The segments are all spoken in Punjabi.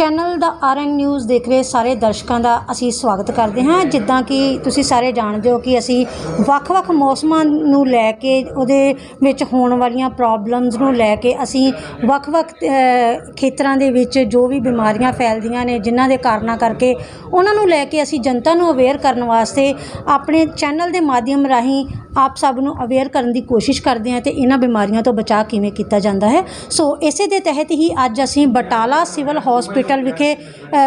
ਚੈਨਲ ਦਾ ਆਰਐਨ ਨਿਊਜ਼ ਦੇਖ ਰਹੇ ਸਾਰੇ ਦਰਸ਼ਕਾਂ ਦਾ ਅਸੀਂ ਸਵਾਗਤ ਕਰਦੇ ਹਾਂ। ਜਿੱਦਾਂ ਕਿ ਤੁਸੀਂ ਸਾਰੇ ਜਾਣਦੇ ਹੋ ਕਿ ਅਸੀਂ ਵੱਖ-ਵੱਖ ਮੌਸਮਾਂ ਨੂੰ ਲੈ ਕੇ, ਉਹਦੇ ਵਿੱਚ ਹੋਣ ਵਾਲੀਆਂ ਪ੍ਰੋਬਲਮਸ ਨੂੰ ਲੈ ਕੇ ਅਸੀਂ ਵੱਖ-ਵੱਖ ਖੇਤਰਾਂ ਦੇ ਵਿੱਚ ਜੋ ਵੀ ਬਿਮਾਰੀਆਂ ਫੈਲਦੀਆਂ ਨੇ, ਜਿਨ੍ਹਾਂ ਦੇ ਕਾਰਨਾਂ ਕਰਕੇ ਉਹਨਾਂ ਨੂੰ ਲੈ ਕੇ ਅਸੀਂ ਜਨਤਾ ਨੂੰ ਅਵੇਅਰ ਕਰਨ ਵਾਸਤੇ ਆਪਣੇ ਚੈਨਲ ਦੇ ਮਾਧਿਅਮ ਰਾਹੀਂ ਆਪ ਸਭ ਨੂੰ ਅਵੇਅਰ ਕਰਨ ਦੀ ਕੋਸ਼ਿਸ਼ ਕਰਦੇ ਹਾਂ ਤੇ ਇਹਨਾਂ ਬਿਮਾਰੀਆਂ ਤੋਂ ਬਚਾਅ ਕਿਵੇਂ ਕੀਤਾ ਜਾਂਦਾ ਹੈ। ਸੋ ਇਸੇ ਦੇ ਤਹਿਤ ਹੀ ਅੱਜ ਅਸੀਂ ਬਟਾਲਾ ਸਿਵਲ ਹਸਪੀਟਲ ਵਿਖੇ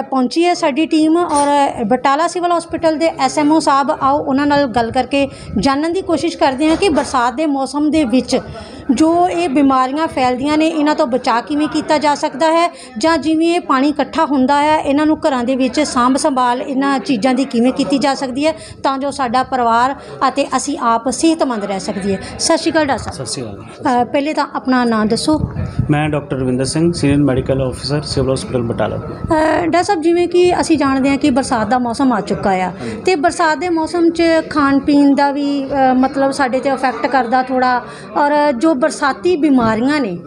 ਪਹੁੰਚੀ ਹੈ ਸਾਡੀ ਟੀਮ ਔਰ ਬਟਾਲਾ ਸਿਵਲ ਹਸਪੀਟਲ ਦੇ ਐਸਐਮਓ ਸਾਹਿਬ, ਆਓ ਉਹਨਾਂ ਨਾਲ ਗੱਲ ਕਰਕੇ ਜਾਣਨ ਦੀ ਕੋਸ਼ਿਸ਼ ਕਰਦੇ ਹਾਂ ਕਿ ਬਰਸਾਤ ਦੇ ਮੌਸਮ ਦੇ ਵਿੱਚ ਜੋ ਇਹ ਬਿਮਾਰੀਆਂ ਫੈਲਦੀਆਂ ਨੇ ਇਹਨਾਂ ਤੋਂ ਬਚਾਅ ਕਿਵੇਂ ਕੀਤਾ ਜਾ ਸਕਦਾ ਹੈ? ਜਾਂ ਜਿਵੇਂ ਇਹ ਪਾਣੀ ਇਕੱਠਾ ਹੁੰਦਾ ਹੈ ਇਹਨਾਂ ਨੂੰ ਘਰਾਂ ਦੇ ਵਿੱਚ ਸਾਂਭ ਸੰਭਾਲ ਇਹਨਾਂ ਚੀਜ਼ਾਂ ਦੀ ਕਿਵੇਂ ਕੀਤੀ ਜਾ ਸਕਦੀ ਹੈ? ਤਾਂ ਜੋ ਸਾਡਾ ਪਰਿਵਾਰ ਅਤੇ ਅਸੀਂ ਆਪ ਸਿਹਤਮੰਦ ਰਹਿ ਸਕੀਏ। ਸਤਿ ਸ਼੍ਰੀ ਅਕਾਲ ਡਾਕਟਰ ਸਤਿ ਸ਼੍ਰੀ ਅਕਾਲ ਪਹਿਲੇ ਤਾਂ ਆਪਣਾ ਨਾਮ ਦੱਸੋ। ਮੈਂ doctor Ravinder Singh senior medical officer civil hospital Batala. Doctor ਸਾਹਿਬ ਜਿਵੇਂ ਕਿ ਅਸੀਂ ਜਾਣਦੇ ਹਾਂ ਕਿ ਬਰਸਾਤ ਦਾ ਮੌਸਮ ਆ ਚੁੱਕਾ ਆ। ਤੇ ਬਰਸਾਤ ਦੇ ਮੌਸਮ 'ਚ ਖਾਣ ਪੀਣ ਦਾ ਵੀ ਮਤਲਬ ਸਾਡੇ ਤੇ ਇਫੈਕਟ ਕਰਦਾ ਥੋੜਾ ਔਰ ਜੋ ਬਰਸਾਤੀ ਬਿਮਾਰੀਆਂ ਨੇ,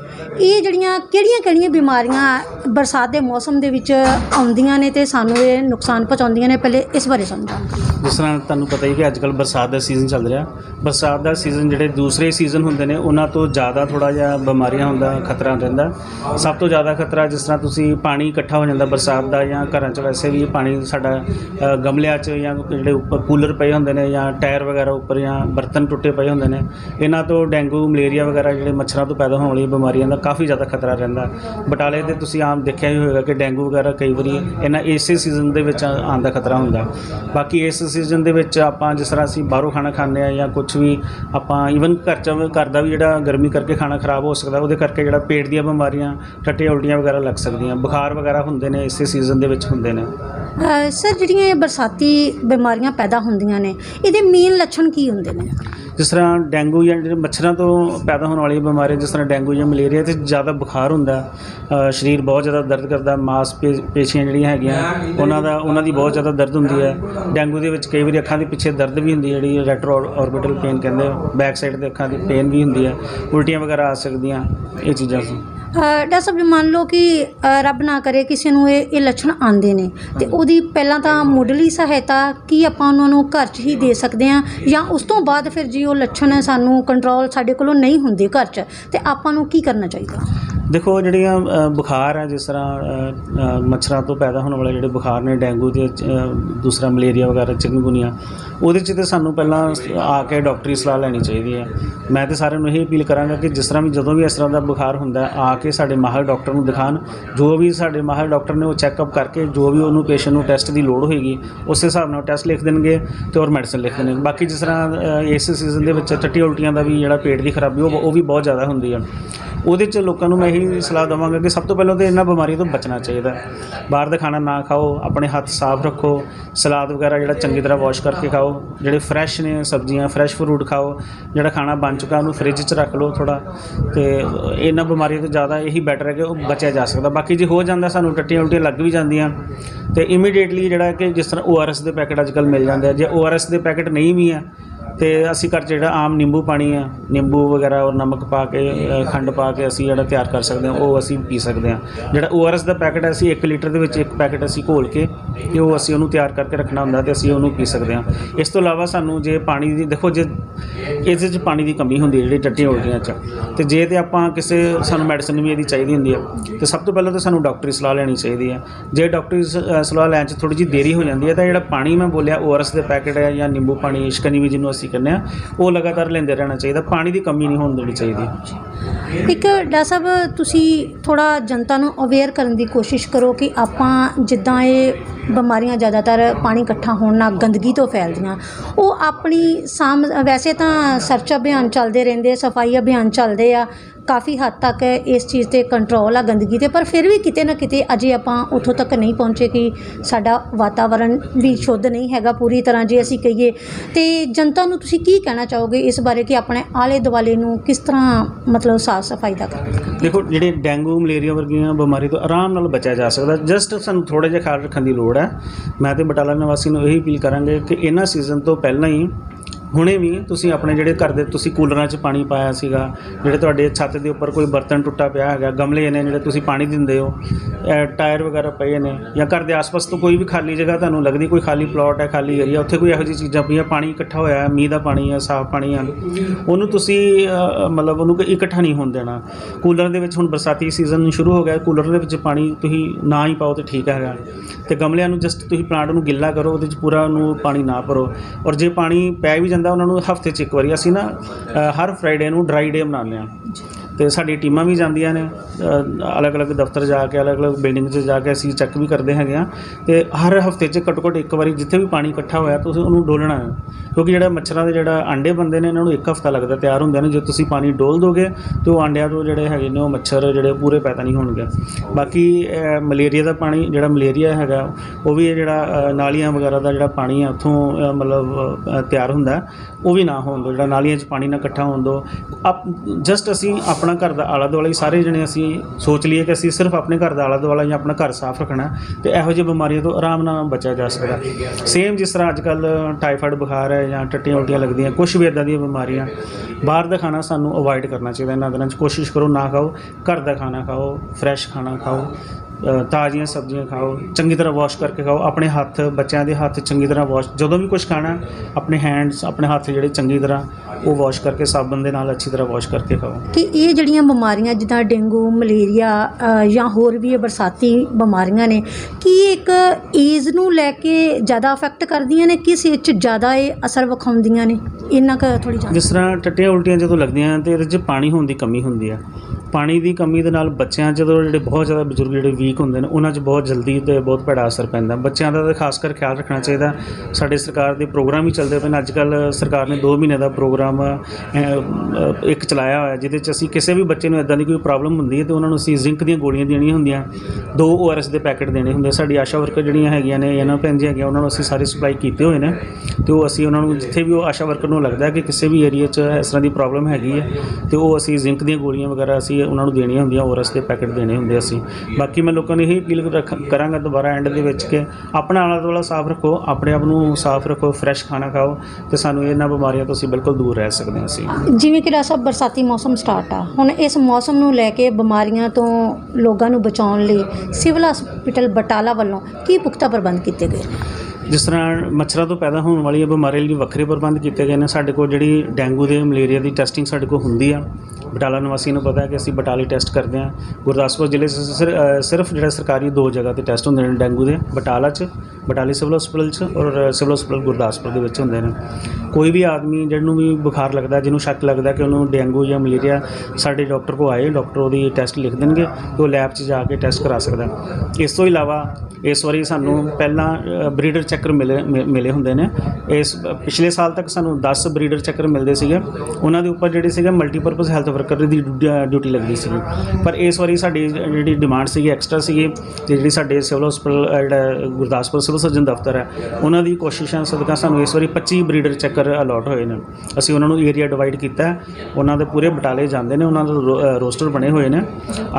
ਇਹ ਜਿਹੜੀਆਂ ਕਿਹੜੀਆਂ ਕਿਹੜੀਆਂ ਬਿਮਾਰੀਆਂ ਬਰਸਾਤ ਦੇ ਮੌਸਮ ਦੇ ਵਿੱਚ ਆਉਂਦੀਆਂ ਨੇ ਤੇ ਸਾਨੂੰ ਇਹ ਨੁਕਸਾਨ ਪਹੁੰਚਾਉਂਦੀਆਂ ਨੇ, ਪਹਿਲੇ ਇਸ ਬਾਰੇ ਸਮਝਾਓ ਜਿਸ ਤਰ੍ਹਾਂ ਤੁਹਾਨੂੰ ਪਤਾ ਹੀ ਕਿ ਅੱਜ ਕੱਲ ਬਰਸਾਤ ਦਾ ਸੀਜ਼ਨ ਚੱਲ ਰਿਹਾ। ਬਰਸਾਤ ਦਾ ਸੀਜ਼ਨ ਜਿਹੜੇ ਦੂਸਰੇ ਸੀਜ਼ਨ ਹੁੰਦੇ ਨੇ, ਉਹਨਾਂ ਤੋਂ ਜ਼ਿਆਦਾ ਥੋੜਾ ਜਿਹਾ ਬਿਮਾਰੀਆਂ ਹੁੰਦਾ, ਖਤਰਾ ਰਹਿੰਦਾ। ਸਭ ਤੋਂ ਜ਼ਿਆਦਾ ਖਤਰਾ ਜਿਸ ਤਰ੍ਹਾਂ ਤੁਸੀਂ ਪਾਣੀ ਇਕੱਠਾ ਹੋ ਜਾਂਦਾ ਬਰਸਾਤ ਦਾ ਜਾਂ ਘਰਾਂ 'ਚ ਵੈਸੇ ਵੀ ਪਾਣੀ ਸਾਡਾ ਗਮਲਿਆਂ 'ਚ ਜਾਂ ਜਿਹੜੇ ਉੱਪਰ ਕੂਲਰ ਪਏ ਹੁੰਦੇ ਨੇ ਜਾਂ ਟਾਇਰ ਵਗੈਰਾ ਉੱਪਰ ਜਾਂ ਬਰਤਨ ਟੁੱਟੇ ਪਏ ਹੁੰਦੇ ਨੇ, ਇਹਨਾਂ ਤੋਂ ਡੇਂਗੂ, ਮਲੇਰੀਆ ਵਗੈਰਾ ਜਿਹੜੇ ਮੱਛਰਾਂ ਤੋਂ ਪੈਦਾ ਹੋਣ ਵਾਲੀਆਂ ਬਿਮਾਰੀਆਂ ਦਾ ਕਾਫੀ ਜ਼ਿਆਦਾ ਖਤਰਾ ਰਹਿੰਦਾ। ਬਟਾਲੇ 'ਤੇ ਤੁਸੀਂ ਆਮ ਦੇਖਿਆ ਹੀ ਹੋਵੇਗਾ ਕਿ ਡੈਂਗੂ ਵਗੈਰਾ ਕਈ ਵਾਰੀ ਇਹਨਾਂ ਇਸੇ ਸੀਜ਼ਨ ਦੇ ਵਿੱਚ ਆਉਣ ਦਾ ਖਤਰਾ ਹੁੰਦਾ। ਬਾਕੀ ਇਸ ਸੀਜ਼ਨ ਦੇ ਵਿੱਚ ਆਪਾਂ ਜਿਸ ਤਰ੍ਹਾਂ ਅਸੀਂ ਬਾਹਰੋਂ ਖਾਣਾ ਖਾਂਦੇ ਆ ਜਾਂ ਕੁਝ ਵੀ ਆਪਾਂ ਈਵਨ ਘਰ ਚ ਘਰ ਦਾ ਵੀ ਜਿਹੜਾ ਗਰਮੀ ਕਰਕੇ ਖਾਣਾ ਖਰਾਬ ਹੋ ਸਕਦਾ, ਉਹਦੇ ਕਰਕੇ ਜਿਹੜਾ ਪੇਟ ਦੀਆਂ ਬਿਮਾਰੀਆਂ ਟੱਟੇ ਉਲਟੀਆਂ ਵਗੈਰਾ ਲੱਗ ਸਕਦੀਆਂ। ਬੁਖਾਰ ਵਗੈਰਾ ਹੁੰਦੇ ਨੇ, ਇਸੇ ਸੀਜ਼ਨ ਦੇ ਵਿੱਚ ਹੁੰਦੇ ਨੇ। ਸਰ, ਜਿਹੜੀਆਂ ਇਹ ਬਰਸਾਤੀ ਬਿਮਾਰੀਆਂ ਪੈਦਾ ਹੁੰਦੀਆਂ ਨੇ, ਇਹਦੇ ਮੇਨ ਲੱਛਣ ਕੀ ਹੁੰਦੇ ਨੇ? ਜਿਸ ਤਰ੍ਹਾਂ ਡੈਂਗੂ ਜਾਂ ਜਿਹੜੇ ਮੱਛਰਾਂ ਤੋਂ ਪੈਦਾ ਹੋਣ ਵਾਲੀਆਂ ਬਿਮਾਰੀਆਂ, ਜਿਸ ਤਰ੍ਹਾਂ ਡੈਂਗੂ ਜਾਂ ਮਲੇਰੀਆ, ਤੇ ਜ਼ਿਆਦਾ ਬੁਖਾਰ ਹੁੰਦਾ ਸਰੀਰ ਬਹੁਤ ਜ਼ਿਆਦਾ ਦਰਦ ਕਰਦਾ, ਮਾਸ ਪੇ- ਪੇਸ਼ੀਆਂ ਜਿਹੜੀਆਂ ਹੈਗੀਆਂ, ਉਹਨਾਂ ਦਾ, ਉਹਨਾਂ ਦੀ ਬਹੁਤ ਜ਼ਿਆਦਾ ਦਰਦ ਹੁੰਦੀ ਹੈ। ਡੈਂਗੂ ਦੇ ਵਿੱਚ ਕਈ ਵਾਰੀ ਅੱਖਾਂ ਦੇ ਪਿੱਛੇ ਦਰਦ ਵੀ ਹੁੰਦੀ ਹੈ, ਜਿਹੜੀ ਰੈਟਰੋ ਆਰਬਿਟਲ ਪੇਨ ਕਹਿੰਦੇ ਬੈਕ ਸਾਈਡ ਦੇ ਅੱਖਾਂ ਦੀ ਪੇਨ ਵੀ ਹੁੰਦੀ ਹੈ, ਉਲਟੀਆਂ ਵਗੈਰਾ ਆ ਸਕਦੀਆਂ, ਇਹ ਚੀਜ਼ਾਂ ਸੀ। ਡਾਕਟਰ ਸਾਹਿਬ ਜੇ ਮੰਨ ਲਓ ਕਿ ਅ, ਰੱਬ ਨਾ ਕਰੇ ਕਿਸੇ ਨੂੰ ਇਹ ਇਹ ਲੱਛਣ ਆਉਂਦੇ ਨੇ। ਤੇ ਉਹਦੀ ਪਹਿਲਾਂ ਤਾਂ ਮੁੱਢਲੀ ਸਹਾਇਤਾ ਕੀ ਆਪਾਂ ਉਹਨਾਂ ਨੂੰ ਘਰ 'ਚ ਹੀ ਦੇ ਸਕਦੇ ਹਾਂ? ਜਾਂ ਉਸ ਤੋਂ ਬਾਅਦ ਫਿਰ ਜੀ ਉਹ ਲੱਛਣ ਸਾਨੂੰ ਕੰਟਰੋਲ ਸਾਡੇ ਕੋਲੋਂ ਨਹੀਂ ਹੁੰਦੇ ਘਰ 'ਚ? ਤੇ ਆਪਾਂ ਨੂੰ ਕੀ ਕਰਨਾ ਚਾਹੀਦਾ? ਦੇਖੋ ਜਿਹੜੀਆਂ ਬੁਖਾਰ ਹੈ ਜਿਸ ਤਰ੍ਹਾਂ ਮੱਛਰਾਂ ਤੋਂ ਪੈਦਾ ਹੋਣ ਵਾਲੇ ਜਿਹੜੇ ਬੁਖਾਰ ਨੇ, ਡੈਂਗੂ ਤੇ ਦੂਸਰਾ ਮਲੇਰੀਆ ਵਗੈਰਾ, ਚਿਕਨਗੁਨੀਆ, ਉਹਦੇ 'ਚ ਤੇ ਸਾਨੂੰ ਪਹਿਲਾਂ ਆ ਕੇ ਡਾਕਟਰੀ ਸਲਾਹ ਲੈਣੀ ਚਾਹੀਦੀ ਹੈ ਮੈਂ ਤੇ ਸਾਰਿਆਂ ਨੂੰ ਇਹ ਅਪੀਲ ਕਰਾਂਗਾ ਕਿ ਜਿਸ ਤਰ੍ਹਾਂ ਵੀ ਜਦੋਂ ਵੀ ਇਸ ਤਰ੍ਹਾਂ ਦਾ ਬੁਖਾਰ ਹੁੰਦਾ, ਆ ਕੇ ਸਾਡੇ ਮਾਹਰ ਡਾਕਟਰ ਨੂੰ ਦਿਖਾਣ ਜੋ ਵੀ ਸਾਡੇ ਮਾਹਰ ਡਾਕਟਰ ਨੇ ਉਹ ਚੈੱਕਅਪ ਕਰਕੇ, ਜੋ ਵੀ ਉਹਨੂੰ ਪੇਸ਼ੈਂਟ ਨੂੰ ਟੈਸਟ ਦੀ ਲੋੜ ਹੋਏਗੀ, ਉਸੇ ਹਿਸਾਬ ਨਾਲ ਟੈਸਟ ਲਿਖ ਦੇਣਗੇ ਤੇ ਔਰ ਮੈਡੀਸਨ ਲਿਖ ਦੇਣਗੇ। ਬਾਕੀ ਜਿਸ ਤਰ੍ਹਾਂ ਇਸ ਸੀਜ਼ਨ ਦੇ ਵਿੱਚ ਟੱਟੀ ਉਲਟੀਆਂ ਦਾ ਵੀ ਜਿਹੜਾ ਪੇਟ ਦੀ ਖਰਾਬੀ, ਉਹ ਵੀ ਬਹੁਤ ਜ਼ਿਆਦਾ ਹੁੰਦੀ ਆ। ਉਹਦੇ 'ਚ ਲੋਕਾਂ ਨੂੰ ਮੈਂ ਇਹੀ ਸਲਾਹ ਦਵਾਂਗਾ ਕਿ ਸਭ ਤੋਂ ਪਹਿਲਾਂ ਤਾਂ ਇਹਨਾਂ ਬਿਮਾਰੀਆਂ ਤੋਂ ਬਚਣਾ ਚਾਹੀਦਾ ਬਾਹਰ ਦਾ ਖਾਣਾ ਨਾ ਖਾਓ, ਆਪਣੇ ਹੱਥ ਸਾਫ਼ ਰੱਖੋ, ਸਲਾਦ ਵਗੈਰਾ ਜਿਹੜਾ ਚੰਗੀ ਤਰ੍ਹਾਂ ਵਾਸ਼ ਕਰਕੇ ਖਾਓ, ਜਿਹੜੇ ਫਰੈਸ਼ ਨੇ ਸਬਜ਼ੀਆਂ ਫਰੈਸ਼ ਫਰੂਟ ਖਾਓ, ਜਿਹੜਾ ਖਾਣਾ ਬਣ ਚੁੱਕਾ ਉਹਨੂੰ ਫ੍ਰਿਜ 'ਚ ਰੱਖ ਲਓ ਥੋੜਾ ਤੇ ਇਹਨਾਂ ਬਿਮਾਰੀਆਂ ਤੋਂ ਜ਼ਿਆਦਾ ਇਹੀ ਬੈਟਰ ਹੈ ਕਿ ਉਹ ਬਚਿਆ ਜਾ ਸਕਦਾ। ਬਾਕੀ ਜੇ ਹੋ ਜਾਂਦਾ ਸਾਨੂੰ ਟੱਟੀਆਂ ਉਲਟੀਆਂ ਲੱਗ ਵੀ ਜਾਂਦੀਆਂ, ਤੇ ਇਮੀਡੀਏਟਲੀ ਜਿਹੜਾ ਕਿ ਜਿਸ ਤਰ੍ਹਾਂ ORS ਦੇ ਪੈਕੇਟ ਅੱਜ ਕੱਲ੍ਹ ਮਿਲ ਜਾਂਦੇ ਆ। ਜੇ ORS ਦੇ ਪੈਕੇਟ ਨਹੀਂ ਵੀ ਆ ਤੇ ਅਸੀਂ ਘਰ 'ਚ ਜਿਹੜਾ ਆਮ ਨਿੰਬੂ ਪਾਣੀ ਆ ਨਿੰਬੂ ਵਗੈਰਾ ਔਰ ਨਮਕ ਪਾ ਕੇ ਅ, ਖੰਡ ਪਾ ਕੇ ਅਸੀਂ ਜਿਹੜਾ ਤਿਆਰ ਕਰ ਸਕਦੇ ਹਾਂ ਉਹ ਅਸੀਂ ਪੀ ਸਕਦੇ ਹਾਂ। ਜਿਹੜਾ ORS ਦਾ ਪੈਕਟ ਹੈ ਅਸੀਂ 1 ਲੀਟਰ ਦੇ ਵਿੱਚ ਇੱਕ ਪੈਕੇਟ ਅਸੀਂ ਘੋਲ ਕੇ ਤੇ ਉਹ ਅਸੀਂ ਉਹਨੂੰ ਤਿਆਰ ਕਰਕੇ ਰੱਖਣਾ ਹੁੰਦਾ ਤੇ ਅਸੀਂ ਉਹਨੂੰ ਪੀ ਸਕਦੇ ਹਾਂ। ਇਸ ਤੋਂ ਇਲਾਵਾ ਸਾਨੂੰ ਜੇ ਪਾਣੀ ਦੀ ਦੇਖੋ ਜੇ ਇਹਦੇ 'ਚ ਪਾਣੀ ਦੀ ਕਮੀ ਹੁੰਦੀ ਹੈ ਜਿਹੜੀ ਟੱਟੀਆਂ ਉਲਟੀਆਂ 'ਚ ਤੇ ਜੇ ਤੇ ਆਪਾਂ ਕਿਸੇ ਸਾਨੂੰ ਮੈਡੀਸਨ ਵੀ ਇਹਦੀ ਚਾਹੀਦੀ ਹੁੰਦੀ ਹੈ ਤੇ ਸਭ ਤੋਂ ਪਹਿਲਾਂ ਤਾਂ ਸਾਨੂੰ ਡਾਕਟਰੀ ਸਲਾਹ ਲੈਣੀ ਚਾਹੀਦੀ ਹੈ। ਜੇ ਡਾਕਟਰੀ ਸ- ਅ, ਸਲਾਹ ਲੈਣ 'ਚ ਥੋੜੀ ਜਿਹੀ ਦੇਰੀ ਹੋ ਜਾਂਦੀ ਹੈ ਤਾਂ ਜਿਹੜਾ ਪਾਣੀ ਮੈਂ ਬੋਲਿਆ ORS ਦੇ ਪੈਕਟ ਹੈ ਜਾਂ ਨਿੰਬੂ ਪਾਣੀ ਸ਼ਿਕੰਜਵੀ ਜਿਹਨੂੰ ਅਸੀਂ ਕਹਿੰਦੇ ਆ ਉਹ ਲਗਾਤਾਰ ਲੈਂਦੇ ਰਹਿਣਾ ਚਾਹੀਦਾ, ਪਾਣੀ ਦੀ ਕਮੀ ਨਹੀਂ ਹੋਣ ਦੇਣੀ ਚਾਹੀਦੀ। ਇੱਕ ਡਾਕਟਰ ਸਾਹਿਬ, ਤੁਸੀਂ ਥੋੜਾ ਜਨਤਾ ਨੂੰ ਅਵੇਅਰ ਕਰਨ ਦੀ ਕੋਸ਼ਿਸ਼ ਕਰੋ ਕਿ ਆਪਾਂ ਜਿੱਦਾਂ ਇਹ ਬਿਮਾਰੀਆਂ ਜ਼ਿਆਦਾਤਰ ਪਾਣੀ ਇਕੱਠਾ ਹੋਣ ਨਾਲ ਗੰਦਗੀ ਤੋਂ ਫੈਲਦੀਆਂ, ਉਹ ਆਪਣੀ ਸਾਮ ਵੈਸੇ ਤਾਂ ਸਰਚ ਅਭਿਆਨ ਚੱਲਦੇ ਰਹਿੰਦੇ ਸਫ਼ਾਈ ਅਭਿਆਨ ਚੱਲਦੇ ਆ ਕਾਫੀ ਹੱਦ ਤੱਕ ਇਸ ਚੀਜ਼ ਤੇ ਕੰਟਰੋਲ ਆ ਗੰਦਗੀ ਤੇ, ਪਰ ਫਿਰ ਵੀ ਕਿਤੇ ਨਾ ਕਿਤੇ ਅਜੇ ਆਪਾਂ ਉੱਥੋਂ ਤੱਕ ਨਹੀਂ ਪਹੁੰਚੇ ਕਿ ਸਾਡਾ ਵਾਤਾਵਰਣ ਵੀ ਸ਼ੁੱਧ ਨਹੀਂ ਹੈਗਾ ਪੂਰੀ ਤਰ੍ਹਾਂ ਜੇ ਅਸੀਂ ਕਹੀਏ। ਤੇ ਜਨਤਾ ਨੂੰ ਤੁਸੀਂ ਕੀ ਕਹਿਣਾ ਚਾਹੋਗੇ ਇਸ ਬਾਰੇ ਕਿ ਆਪਣੇ ਆਲੇ ਦੁਆਲੇ ਨੂੰ ਕਿਸ ਤਰ੍ਹਾਂ ਮਤਲਬ ਸਾਫ਼ ਸਫ਼ਾਈ ਦਾ ਕਰਨਾ ਦੇਖੋ, ਜਿਹੜੇ ਡੇਂਗੂ, ਮਲੇਰੀਆ ਵਰਗੀਆਂ ਬਿਮਾਰੀ ਤੋਂ ਆਰਾਮ ਨਾਲ ਬਚਿਆ ਜਾ ਸਕਦਾ। ਜਸਟ ਸਾਨੂੰ ਥੋੜਾ ਜਿਹਾ ਖਿਆਲ ਰੱਖਣ ਦੀ ਲੋੜ ਹੈ। ਮੈਂ ਤੇ ਬਟਾਲਾ ਨਿਵਾਸੀ ਨੂੰ ਇਹੀ ਅਪੀਲ ਕਰਾਂਗੇ ਕਿ ਇਹਨਾਂ ਸੀਜ਼ਨ ਤੋਂ ਪਹਿਲਾਂ ਹੀ ਹੁਣੇ ਵੀ ਤੁਸੀਂ ਆਪਣੇ ਜਿਹੜੇ ਘਰ ਦੇ ਤੁਸੀਂ ਕੂਲਰਾਂ 'ਚ ਪਾਣੀ ਪਾਇਆ ਸੀਗਾ, ਜਿਹੜੇ ਤੁਹਾਡੇ ਛੱਤ ਦੇ ਉੱਪਰ ਕੋਈ ਬਰਤਨ ਟੁੱਟਾ ਪਿਆ ਹੈਗਾ, ਗਮਲੇ ਨੇ ਜਿਹੜੇ ਤੁਸੀਂ ਪਾਣੀ ਦਿੰਦੇ ਹੋ ਟਾਇਰ ਵਗੈਰਾ ਪਏ ਨੇ ਜਾਂ ਘਰ ਦੇ ਆਸ-ਪਾਸ ਤੋਂ ਕੋਈ ਵੀ ਖਾਲੀ ਜਗ੍ਹਾ ਤੁਹਾਨੂੰ ਲੱਗਦੀ ਕੋਈ ਖਾਲੀ ਪਲਾਟ ਹੈ, ਖਾਲੀ ਏਰੀਆ ਉੱਥੇ ਕੋਈ ਇਹੋ ਜਿਹੀ ਚੀਜ਼ਾਂ ਪਈਆਂ, ਪਾਣੀ ਇਕੱਠਾ ਹੋਇਆ ਹੈ, ਮੀਂਹ ਦਾ ਪਾਣੀ ਹੈ, ਸਾਫ਼ ਪਾਣੀ ਹੈ, ਉਹਨੂੰ ਤੁਸੀਂ ਮਤਲਬ ਉਹਨੂੰ ਇਕੱਠਾ ਨਹੀਂ ਹੋਣ ਦੇਣਾ। ਕੂਲਰ ਦੇ ਵਿੱਚ ਹੁਣ ਬਰਸਾਤੀ ਸੀਜ਼ਨ ਸ਼ੁਰੂ ਹੋ ਗਿਆ ਕੂਲਰ ਦੇ ਵਿੱਚ ਪਾਣੀ ਤੁਸੀਂ ਨਾ ਹੀ ਪਾਓ ਤੇ ਠੀਕ ਹੈਗਾ। ਤੇ ਗਮਲਿਆਂ ਨੂੰ ਜਸਟ ਤੁਸੀਂ ਪਲਾਂਟ ਨੂੰ ਗਿੱਲਾ ਕਰੋ, ਉਹਦੇ 'ਚ ਪੂਰਾ ਉਹਨੂੰ ਪਾਣੀ ਨਾ ਭਰੋ। ਔਰ ਜੇ ਪਾਣੀ ਪੈ ਵੀ ਜਾਂਦਾ ਉਹਨਾਂ ਨੂੰ ਹਫ਼ਤੇ 'ਚ ਇੱਕ ਵਾਰੀ। ਅਸੀਂ ਨਾ ਅ, ਹਰ ਫਰਾਈਡੇ ਨੂੰ ਡਰਾਈ ਡੇ ਮਨਾਉਂਦੇ ਹਾਂ। ਤੇ ਸਾਡੀ ਟੀਮਾਂ ਵੀ ਜਾਂਦੀਆਂ ਨੇ ਅਲੱਗ-ਅਲੱਗ ਦਫ਼ਤਰ ਜਾ ਕੇ, ਅਲੱਗ-ਅਲੱਗ ਬਿਲਡਿੰਗ 'ਚ ਜਾ ਕੇ ਅਸੀਂ ਚੈੱਕ ਵੀ ਕਰਦੇ ਹੈਗੇ ਆ। ਤੇ ਹਰ ਹਫ਼ਤੇ 'ਚ ਘੱਟੋ-ਘੱਟ ਇੱਕ ਵਾਰੀ ਜਿੱਥੇ ਵੀ ਪਾਣੀ ਇਕੱਠਾ ਹੋਇਆ, ਤੁਸੀਂ ਉਹਨੂੰ ਡੋਲਣਾ ਹੈ। ਕਿਉਂਕਿ ਜਿਹੜਾ ਮੱਛਰਾਂ ਦੇ ਜਿਹੜਾ ਆਂਡੇ ਬੰਦੇ ਨੇ, ਇਹਨਾਂ ਨੂੰ ਇੱਕ ਹਫਤਾ ਲੱਗਦਾ, ਤਿਆਰ ਹੁੰਦੇ ਨੇ। ਜੇ ਤੁਸੀਂ ਪਾਣੀ ਡੋਲ ਦੋਗੇ, ਤੇ ਉਹ ਆਂਡਿਆਂ ਤੋਂ ਜਿਹੜੇ ਹੈਗੇ ਨੇ, ਉਹ ਮੱਛਰ ਜਿਹੜੇ ਪੂਰੇ ਪੈਦਾ ਨਹੀਂ ਹੋਣਗੇ। ਬਾਕੀ ਮਲੇਰੀਆ ਦਾ ਪਾਣੀ, ਜਿਹੜਾ ਮਲੇਰੀਆ ਹੈਗਾ, ਉਹ ਵੀ ਇਹ ਜਿਹੜਾ ਨਾਲੀਆਂ ਵਗੈਰਾ ਦਾ ਜਿਹੜਾ ਪਾਣੀ ਹੈ ਉੱਥੋਂ ਮਤਲਬ ਤਿਆਰ ਹੁੰਦਾ। ਉਹ ਵੀ ਨਾ ਹੋਣ ਦਿਓ ਜਿਹੜਾ ਨਾਲੀਆਂ 'ਚ ਪਾਣੀ ਨਾ ਇਕੱਠਾ ਹੋਣ ਦਿਓ ਆਪ ਜਸਟ ਅਸੀਂ ਆਪਣਾ ਆਪਣਾ ਘਰ ਦਾ ਆਲਾ ਦੁਆਲਾ ਹੀ ਸਾਰੇ ਜਣੇ ਅਸੀਂ ਸੋਚ ਲਈਏ ਕਿ ਅਸੀਂ ਸਿਰਫ ਆਪਣੇ ਘਰ ਦਾ ਆਲਾ ਦੁਆਲਾ ਜਾਂ ਆਪਣਾ ਘਰ ਸਾਫ਼ ਰੱਖਣਾ ਹੈ ਤੇ ਇਹੋ ਜਿਹੀ ਬਿਮਾਰੀਆਂ ਤੋਂ ਆਰਾਮ ਨਾਲ ਬਚਿਆ ਜਾ ਸਕਦਾ ਸੇਮ ਜਿਸ ਤਰ੍ਹਾਂ ਅੱਜ ਕੱਲ ਟਾਈਫਾਇਡ ਬੁਖਾਰ ਹੈ ਜਾਂ ਟੱਟੀਆਂ ਉਲਟੀਆਂ ਲੱਗਦੀਆਂ ਕੁਝ ਵੀ ਇਦਾਂ ਦੀਆਂ ਬਿਮਾਰੀਆਂ, ਬਾਹਰ ਦਾ ਖਾਣਾ ਸਾਨੂੰ ਅਵੋਇਡ ਕਰਨਾ ਚਾਹੀਦਾ ਇਹਨਾਂ ਦਿਨਾਂ 'ਚ। ਕੋਸ਼ਿਸ਼ ਕਰੋ ਨਾ ਖਾਓ, ਘਰ ਦਾ ਖਾਣਾ ਖਾਓ ਫਰੈਸ਼ ਖਾਣਾ ਖਾਓ। ਤਾਜ਼ੀਆਂ ਸਬਜ਼ੀਆਂ ਖਾਓ ਚੰਗੀ ਤਰ੍ਹਾਂ ਵਾਸ਼ ਕਰਕੇ ਖਾਓ ਆਪਣੇ ਹੱਥ ਬੱਚਿਆਂ ਦੇ ਹੱਥ ਚੰਗੀ ਤਰ੍ਹਾਂ ਵਾਸ਼ ਜਦੋਂ ਵੀ ਕੁਝ ਖਾਣਾ ਆਪਣੇ ਹੈਂਡਸ ਆਪਣੇ ਹੱਥ ਜਿਹੜੇ ਚੰਗੀ ਤਰ੍ਹਾਂ ਉਹ ਵਾਸ਼ ਕਰਕੇ ਸਾਬਣ ਦੇ ਨਾਲ ਅੱਛੀ ਤਰ੍ਹਾਂ ਵਾਸ਼ ਕਰਕੇ ਖਾਓ। ਕਿ ਇਹ ਜਿਹੜੀਆਂ ਬਿਮਾਰੀਆਂ ਜਿੱਦਾਂ ਡੇਂਗੂ ਮਲੇਰੀਆ ਜਾਂ ਹੋਰ ਵੀ ਇਹ ਬਰਸਾਤੀ ਬਿਮਾਰੀਆਂ ਨੇ ਕੀ ਇੱਕ ਏਜ ਨੂੰ ਲੈ ਕੇ ਜ਼ਿਆਦਾ ਅਫੈਕਟ ਕਰਦੀਆਂ ਨੇ ਕਿਸ ਏਜ 'ਚ ਜ਼ਿਆਦਾ ਇਹ ਅਸਰ ਵਿਖਾਉਂਦੀਆਂ ਨੇ? ਇੰਨਾ ਕੁ ਥੋੜੀ ਜਾਣ ਜਿਸ ਤਰ੍ਹਾਂ ਟੱਟੀਆਂ ਉਲਟੀਆਂ ਜਦੋਂ ਲੱਗਦੀਆਂ ਤੇ ਇਹਦੇ 'ਚ ਪਾਣੀ ਹੋਣ ਦੀ ਕਮੀ ਹੁੰਦੀ ਹੈ ਪਾਣੀ ਦੀ ਕਮੀ ਦੇ ਨਾਲ ਬੱਚਿਆਂ 'ਚ ਜਦੋਂ ਜਿਹੜੇ ਬਹੁਤ ਜ਼ਿਆਦਾ ਬਜ਼ੁਰਗ ਜਿਹੜੇ ਵੀਕ ਹੁੰਦੇ ਨੇ, ਉਹਨਾਂ 'ਚ ਬਹੁਤ ਜਲਦੀ ਤੇ ਬਹੁਤ ਭੈੜਾ ਅਸਰ ਪੈਂਦਾ। ਬੱਚਿਆਂ ਦਾ ਤਾਂ ਖਾਸ ਕਰ ਖਿਆਲ ਰੱਖਣਾ ਚਾਹੀਦਾ। ਸਾਡੇ ਸਰਕਾਰ ਦੇ ਪ੍ਰੋਗਰਾਮ ਵੀ ਚੱਲਦੇ ਪਏ ਨੇ। ਅੱਜ ਕੱਲ ਸਰਕਾਰ ਨੇ 2 ਮਹੀਨੇ ਦਾ ਪ੍ਰੋਗਰਾਮ ਇੱਕ ਚਲਾਇਆ ਹੋਇਆ, ਜਿਹਦੇ 'ਚ ਅਸੀਂ ਕਿਸੇ ਵੀ ਬੱਚੇ ਨੂੰ ਇਦਾਂ ਦੀ ਕੋਈ ਪ੍ਰੋਬਲਮ ਹੁੰਦੀ ਹੈ ਤੇ ਉਹਨਾਂ ਨੂੰ ਅਸੀਂ ਜ਼ਿੰਕ ਦੀਆਂ ਗੋਲੀਆਂ ਦੇਣੀਆਂ ਹੁੰਦੀਆਂ। ਦੋ ORS ਦੇ ਪੈਕੇਟ ਦੇਣੇ ਹੁੰਦੇ। ਸਾਡੀ ਆਸ਼ਾ ਵਰਕਰ ਜਿਹੜੀਆਂ ਹੈਗੀਆਂ ਨੇ, ਇਹਨਾਂ ਭੈਣ ਜੀ ਹੈਗੀਆਂ, ਉਹਨਾਂ ਨੂੰ ਅਸੀਂ ਸਾਰੇ ਸਪਲਾਈ ਕੀਤੇ ਹੋਏ ਨੇ ਤੇ ਉਹ ਅਸੀਂ ਉਹਨਾਂ ਨੂੰ ਜਿੱਥੇ ਵੀ ਉਹ ਆਸ਼ਾ ਵਰਕਰ ਨੂੰ ਲੱਗਦਾ ਕਿ ਕਿਸੇ ਵੀ ਏਰੀਆ 'ਚ ਇਸ ਤਰ੍ਹਾਂ ਦੀ ਪ੍ਰੋਬਲਮ ਹੈਗੀ ਹੈ ਤੇ ਉਹ ਅਸੀਂ ਜ਼ਿੰਕ ਦੀਆਂ ਗੋਲੀਆਂ ਵਗੈਰਾ ਅਸੀਂ ਉਹਨਾਂ ਨੂੰ ਦੇਣੀਆਂ ਹੁੰਦੀਆਂ ORS ਦੇ ਪੈਕੇਟ ਦੇਣੇ ਹੁੰਦੇ ਅਸੀਂ। ਬਾਕੀ ਮੈਂ ਲੋਕਾਂ ਨੂੰ ਇਹੀ ਅਪੀਲ ਰੱਖ- ਕਰਾਂਗਾ ਦੁਬਾਰਾ ਐਂਡ ਦੇ ਵਿੱਚ ਕਿ ਆਪਣਾ ਆਲਾ ਦੁਆਲਾ ਸਾਫ਼ ਰੱਖੋ, ਆਪਣੇ ਆਪ ਨੂੰ ਸਾਫ਼ ਰੱਖੋ ਫਰੈਸ਼ ਖਾਣਾ ਖਾਓ ਤੇ ਸਾਨੂੰ ਇਹਨਾਂ ਬਿਮਾਰੀਆਂ ਤੋਂ ਅਸੀਂ ਬਿਲਕੁਲ ਦੂਰ ਰਹਿ ਸਕਦੇ ਹਾਂ ਅਸੀਂ। ਜਿਵੇਂ ਕਿ ਡਾਕਟਰ ਬਰਸਾਤੀ ਮੌਸਮ ਸਟਾਰਟ ਆ। ਹੁਣ ਇਸ ਮੌਸਮ ਨੂੰ ਲੈ ਕੇ ਬਿਮਾਰੀਆਂ ਤੋਂ ਲੋਕਾਂ ਨੂੰ ਬਚਾਉਣ ਲਈ ਸਿਵਲ ਹਸਪੀਟਲ ਬਟਾਲਾ ਵੱਲੋਂ ਕੀ ਪੁਖਤਾ ਪ੍ਰਬੰਧ ਕੀਤੇ ਗਏ? ਜਿਸ ਤਰ੍ਹਾਂ ਮੱਛਰਾਂ ਤੋਂ ਪੈਦਾ ਹੋਣ ਵਾਲੀਆਂ ਬਿਮਾਰੀਆਂ ਲਈ ਵੱਖਰੇ ਪ੍ਰਬੰਧ ਕੀਤੇ ਗਏ ਨੇ। ਸਾਡੇ ਕੋਲ ਜਿਹੜੀ ਡੈਂਗੂ ਦੇ ਮਲੇਰੀਆ ਦੀ ਟੈਸਟਿੰਗ ਸਾਡੇ ਕੋਲ ਹੁੰਦੀ ਆ। ਬਟਾਲਾ ਨਿਵਾਸੀਆਂ ਨੂੰ ਪਤਾ ਹੈ ਕਿ ਅਸੀਂ ਬਟਾਲੇ ਟੈਸਟ ਕਰਦੇ ਹਾਂ। ਗੁਰਦਾਸਪੁਰ ਜ਼ਿਲ੍ਹੇ 'ਚ ਸਿਰ- ਸਿਰਫ ਜਿਹੜਾ ਸਰਕਾਰੀ ਦੋ ਜਗ੍ਹਾ ਤੇ ਟੈਸਟ ਹੁੰਦੇ ਨੇ, ਡੈਂਗੂ ਦੇ, ਬਟਾਲਾ 'ਚ, ਬਟਾਲੇ ਸਿਵਲ ਹਸਪੀਟਲ 'ਚ ਔਰ ਸਿਵਲ ਹਸਪੀਟਲ ਗੁਰਦਾਸਪੁਰ ਦੇ ਵਿੱਚ ਹੁੰਦੇ ਨੇ। ਕੋਈ ਵੀ ਆਦਮੀ ਜਿਹਨੂੰ ਵੀ ਬੁਖਾਰ ਲੱਗਦਾ, ਜਿਹਨੂੰ ਸ਼ੱਕ ਲੱਗਦਾ ਕਿ ਉਹਨੂੰ ਡੈਂਗੂ ਜਾਂ ਮਲੇਰੀਆ ਸਾਡੇ ਡਾਕਟਰ ਕੋਲ ਆਏ, ਡਾਕਟਰ ਉਹਦੀ ਟੈਸਟ ਲਿਖ ਦੇਣਗੇ ਤੇ ਉਹ ਲੈਬ 'ਚ ਜਾ ਕੇ ਟੈਸਟ ਕਰਾ ਸਕਦਾ। ਇਸ ਤੋਂ ਇਲਾਵਾ ਇਸ ਵਾਰੀ ਸਾਨੂੰ ਪਹਿਲਾਂ ਬਰੀਡਰ ਚੱਕਰ ਮਿਲੇ ਮਿ- ਮਿਲੇ ਹੁੰਦੇ ਨੇ। ਇਸ ਪਿਛਲੇ ਸਾਲ ਤੱਕ ਸਾਨੂੰ 10 ਬਰੀਡਰ ਚੱਕਰ ਮਿਲਦੇ ਸੀਗੇ। ਉਹਨਾਂ ਦੇ ਉੱਪਰ ਜਿਹੜੀ ਸੀਗਾ ਮਲਟੀਪਰਪਸ ਹੈਲਥ ਵਰਕਰ ਦੀ ਡਿਊਟੀ ਲੱਗਦੀ ਸੀਗੀ। ਪਰ ਇਸ ਵਾਰੀ ਸਾਡੀ ਜਿਹੜੀ ਡਿਮਾਂਡ ਸੀਗੀ ਐਕਸਟਰਾ ਸੀਗੀ, ਤੇ ਜਿਹੜੀ ਸਾਡੇ ਸਿਵਲ ਹਸਪੀਟਲ ਜਿਹੜਾ ਗੁਰਦਾਸਪੁਰ ਸਿਵਲ ਸਰਜਨ ਦਫ਼ਤਰ ਹੈ, ਉਹਨਾਂ ਦੀ ਕੋਸ਼ਿਸ਼ਾਂ ਸਦਕਾ ਸਾਨੂੰ ਇਸ ਵਾਰੀ 25 ਬਰੀਡਰ ਚੱਕਰ ਅਲਾਟ ਹੋਏ ਨੇ। ਅਸੀਂ ਉਹਨਾਂ ਨੂੰ ਏਰੀਆ ਡਿਵਾਈਡ ਕੀਤਾ ਉਹਨਾਂ ਦੇ ਪੂਰੇ ਬਟਾਲੇ ਜਾਂਦੇ ਨੇ, ਉਹਨਾਂ ਦਾ ਰੋਸਟਰ ਬਣੇ ਹੋਏ ਨੇ।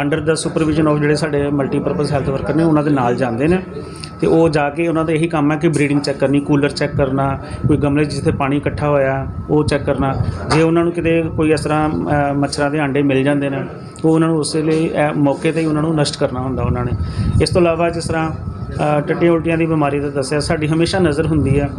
ਅੰਡਰ ਦਾ ਸੁਪਰਵਿਜ਼ਨ ਆਫ ਜਿਹੜੇ ਸਾਡੇ ਮਲਟੀਪਰਪਸ ਹੈਲਥ ਵਰਕਰ ਨੇ, ਉਹਨਾਂ ਦੇ ਨਾਲ ਜਾਂਦੇ ਨੇ। ਤੇ ਉਹ ਜਾ ਕੇ ਉਹਨਾਂ ਦਾ ਇਹੀ ਕੰਮ ਹੈ ਕਿ ਬਰੀਡਿੰਗ ਚੈੱਕ ਕਰਨੀ ਕੂਲਰ ਚੈੱਕ ਕਰਨਾ, ਕੋਈ ਗਮਲੇ 'ਚ ਜਿੱਥੇ ਪਾਣੀ ਇਕੱਠਾ ਹੋਇਆ, ਉਹ ਚੈੱਕ ਕਰਨਾ। ਜੇ ਉਹਨਾਂ ਨੂੰ ਕਿਤੇ ਕੋਈ ਇਸ ਤਰ੍ਹਾਂ ਮੱਛਰਾਂ ਦੇ ਆਂਡੇ ਮਿਲ ਜਾਂਦੇ ਨੇ, ਉਹ ਉਹਨਾਂ ਨੂੰ ਉਸੇ ਲਈ ਮੌਕੇ ਤੇ ਹੀ ਉਹਨਾਂ ਨੂੰ ਨਸ਼ਟ ਕਰਨਾ ਹੁੰਦਾ ਉਹਨਾਂ ਨੇ। ਇਸ ਤੋਂ ਇਲਾਵਾ ਜਿਸ ਤਰ੍ਹਾਂ ਟੱਟੀਆਂ ਉਲਟੀਆਂ ਦੀ ਬਿਮਾਰੀ ਦਾ ਦੱਸਿਆ, ਸਾਡੀ ਹਮੇਸ਼ਾ ਨਜ਼ਰ ਹੁੰਦੀ ਹੈ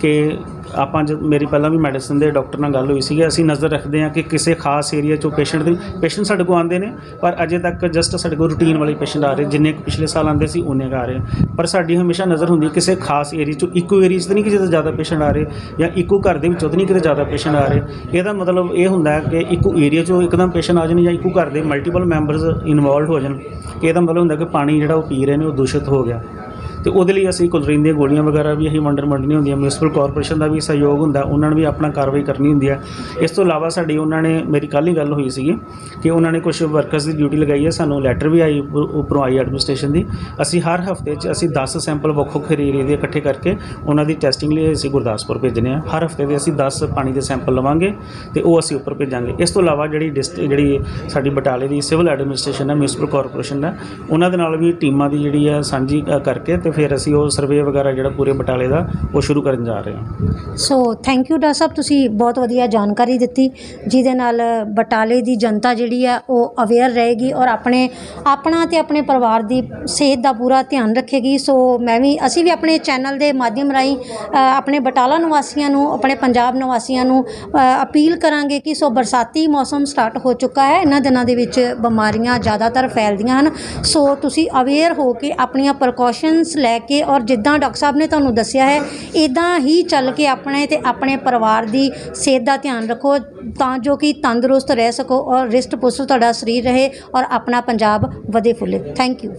ਕਿ ਆਪਾਂ ਜਦ ਮੇਰੀ ਪਹਿਲਾਂ ਵੀ ਮੈਡੀਸਨ ਦੇ ਡਾਕਟਰ ਨਾਲ ਗੱਲ ਹੋਈ ਸੀਗੀ, ਅਸੀਂ ਨਜ਼ਰ ਰੱਖਦੇ ਹਾਂ ਕਿ ਕਿਸੇ ਖਾਸ ਏਰੀਆ 'ਚੋਂ ਪੇਸ਼ੈਂਟ ਦੀ ਪੇਸ਼ੈਂਟ ਸਾਡੇ ਕੋਲ ਆਉਂਦੇ ਨੇ, ਪਰ ਅਜੇ ਤੱਕ ਜਸਟ ਸਾਡੇ ਕੋਲ ਰੂਟੀਨ ਵਾਲੇ ਪੇਸ਼ੈਂਟ ਆ ਰਹੇ, ਜਿੰਨੇ ਕੁ ਪਿਛਲੇ ਸਾਲ ਆਉਂਦੇ ਸੀ ਉਹਨੇ ਕੁ ਆ ਰਹੇ ਪਰ ਸਾਡੀ ਹਮੇਸ਼ਾ ਨਜ਼ਰ ਹੁੰਦੀ ਕਿਸੇ ਖਾਸ ਏਰੀਆ 'ਚੋਂ, ਇੱਕੋ ਏਰੀਆ 'ਚ ਤਾਂ ਨਹੀਂ ਕਿ ਜਿੱਥੇ ਜ਼ਿਆਦਾ ਪੇਸ਼ੈਂਟ ਆ ਰਹੇ, ਜਾਂ ਇੱਕੋ ਘਰ ਦੇ ਵਿੱਚੋਂ ਤਾਂ ਨਹੀਂ ਕਿਤੇ ਜ਼ਿਆਦਾ ਪੇਸ਼ੈਂਟ ਆ ਰਹੇ। ਇਹਦਾ ਮਤਲਬ ਇਹ ਹੁੰਦਾ ਹੈ ਕਿ ਇੱਕੋ ਏਰੀਆ 'ਚੋਂ ਇੱਕਦਮ ਪੇਸ਼ੈਂਟ ਆ ਜਾਣ ਜਾਂ ਇੱਕੋ ਘਰ ਦੇ ਮਲਟੀਪਲ ਮੈਂਬਰਸ ਇਨਵੋਲਵਡ ਹੋ ਜਾਣ। ਇਹਦਾ ਮਤਲਬ ਹੁੰਦਾ ਕਿ ਪਾਣੀ ਜਿਹੜਾ ਉਹ ਪੀ ਰਹੇ ਨੇ, ਉਹ ਦੂਸ਼ਿਤ ਹੋ ਗਿਆ। ਤੇ ਉਹਦੇ ਲਈ ਅਸੀਂ ਕੁਲਰੀਨ ਦੀਆਂ ਗੋਲੀਆਂ ਵਗੈਰਾ ਵੀ ਅਸੀਂ ਵੰਡਣ ਵੰਡਣੀਆਂ ਹੁੰਦੀਆਂ। ਮਿਊਨਿਸਪਲ ਕਾਰਪੋਰੇਸ਼ਨ ਦਾ ਵੀ ਸਹਿਯੋਗ ਹੁੰਦਾ, ਉਹਨਾਂ ਨੇ ਵੀ ਆਪਣਾ ਕਾਰਵਾਈ ਕਰਨੀ ਹੁੰਦੀ ਹੈ ਇਸ ਤੋਂ ਇਲਾਵਾ ਸਾਡੀ ਉਹਨਾਂ ਨੇ, ਮੇਰੀ ਕੱਲ੍ਹ ਹੀ ਗੱਲ ਹੋਈ ਸੀਗੀ ਕਿ ਉਹਨਾਂ ਨੇ ਕੁਝ ਵਰਕਰਸ ਦੀ ਡਿਊਟੀ ਲਗਾਈ ਹੈ ਸਾਨੂੰ ਲੈਟਰ ਵੀ ਆਈ ਉੱਪਰ- ਉੱਪਰੋਂ ਆਈ ਐਡਮਿਨਿਸਟ੍ਰੇਸ਼ਨ ਦੀ। ਅਸੀਂ ਹਰ ਹਫ਼ਤੇ 'ਚ ਅਸੀਂ 10 ਸੈਂਪਲ ਵੱਖ ਵੱਖ ਏਰੀਏ ਦੇ ਇਕੱਠੇ ਕਰਕੇ ਉਹਨਾਂ ਦੀ ਟੈਸਟਿੰਗ ਲਈ ਅਸੀਂ ਗੁਰਦਾਸਪੁਰ ਭੇਜਨੇ ਆ। ਹਰ ਹਫ਼ਤੇ ਦੇ ਅਸੀਂ 10 ਪਾਣੀ ਦੇ ਸੈਂਪਲ ਲਵਾਂਗੇ ਤੇ ਉਹ ਅਸੀਂ ਉੱਪਰ ਭੇਜਾਂਗੇ। ਇਸ ਤੋਂ ਇਲਾਵਾ ਜਿਹੜੀ ਡਿਸਟ ਜਿਹੜੀ ਸਾਡੀ ਬਟਾਲੇ ਦੀ ਸਿਵਲ ਐਡਮਿਨਿਸਟ੍ਰੇਸ਼ਨ ਹੈ ਮਿਊਨਿਸਪਲ ਕਾਰਪੋਰੇਸ਼ਨ ਹੈ ਉਹਨਾਂ ਦੇ ਨਾਲ ਵੀ ਟੀਮਾਂ ਦੀ ਜਿਹੜੀ ਹੈ ਸਾਂਝੀ ਕਰਕੇ ਤੇ ਤੇ ਫਿਰ ਅਸੀਂ ਉਹ ਸਰਵੇ ਵਗੈਰਾ ਜਿਹੜਾ ਪੂਰੇ ਬਟਾਲੇ ਦਾ, ਉਹ ਸ਼ੁਰੂ ਕਰਨ ਜਾ ਰਹੇ ਹਾਂ। ਸੋ ਥੈਂਕ ਯੂ ਡਾਕਟਰ ਸਾਹਿਬ, ਤੁਸੀਂ ਬਹੁਤ ਵਧੀਆ ਜਾਣਕਾਰੀ ਦਿੱਤੀ, ਜਿਹਦੇ ਨਾਲ ਬਟਾਲੇ ਦੀ ਜਨਤਾ ਜਿਹੜੀ ਆ, ਉਹ ਅਵੇਅਰ ਰਹੇਗੀ ਔਰ ਆਪਣੇ, ਆਪਣਾ ਤੇ ਆਪਣੇ ਪਰਿਵਾਰ ਦੀ ਸਿਹਤ ਦਾ ਪੂਰਾ ਧਿਆਨ ਰੱਖੇਗੀ। ਸੋ ਮੈਂ ਵੀ, ਅਸੀਂ ਵੀ ਆਪਣੇ ਚੈਨਲ ਦੇ ਮਾਧਿਅਮ ਰਾਹੀਂ ਆਪਣੇ ਬਟਾਲਾ ਨਿਵਾਸੀਆਂ ਨੂੰ, ਆਪਣੇ ਪੰਜਾਬ ਨਿਵਾਸੀਆਂ ਨੂੰ ਅਪੀਲ ਕਰਾਂਗੇ ਕਿ ਸੋ ਬਰਸਾਤੀ ਮੌਸਮ ਸਟਾਰਟ ਹੋ ਚੁੱਕਾ ਹੈ। ਇਹਨਾਂ ਦਿਨਾਂ ਦੇ ਵਿੱਚ ਬਿਮਾਰੀਆਂ ਜ਼ਿਆਦਾਤਰ ਫੈਲਦੀਆਂ ਹਨ। ਸੋ ਤੁਸੀਂ ਅਵੇਅਰ ਹੋ ਕੇ ਆਪਣੀਆਂ ਪ੍ਰੀਕਾਸ਼ਨਸ ਲੈ ਕੇ ਔਰ ਜਿੱਦਾਂ ਡਾਕਟਰ ਸਾਹਿਬ ਨੇ ਤੁਹਾਨੂੰ ਦੱਸਿਆ ਹੈ ਇਦਾਂ ਹੀ ਚੱਲ ਕੇ ਆਪਣੇ ਤੇ ਆਪਣੇ ਪਰਿਵਾਰ ਦੀ ਸਿਹਤ ਦਾ ਧਿਆਨ ਰੱਖੋ, ਤਾਂ ਜੋ ਕਿ ਤੰਦਰੁਸਤ ਰਹਿ ਸਕੋ ਔਰ ਰਿਸ਼ਟ ਪੁਸ਼ਟ ਤੁਹਾਡਾ ਸਰੀਰ ਰਹੇ ਔਰ ਆਪਣਾ ਪੰਜਾਬ ਵਧੇ ਫੁੱਲੇ ਥੈਂਕ ਯੂ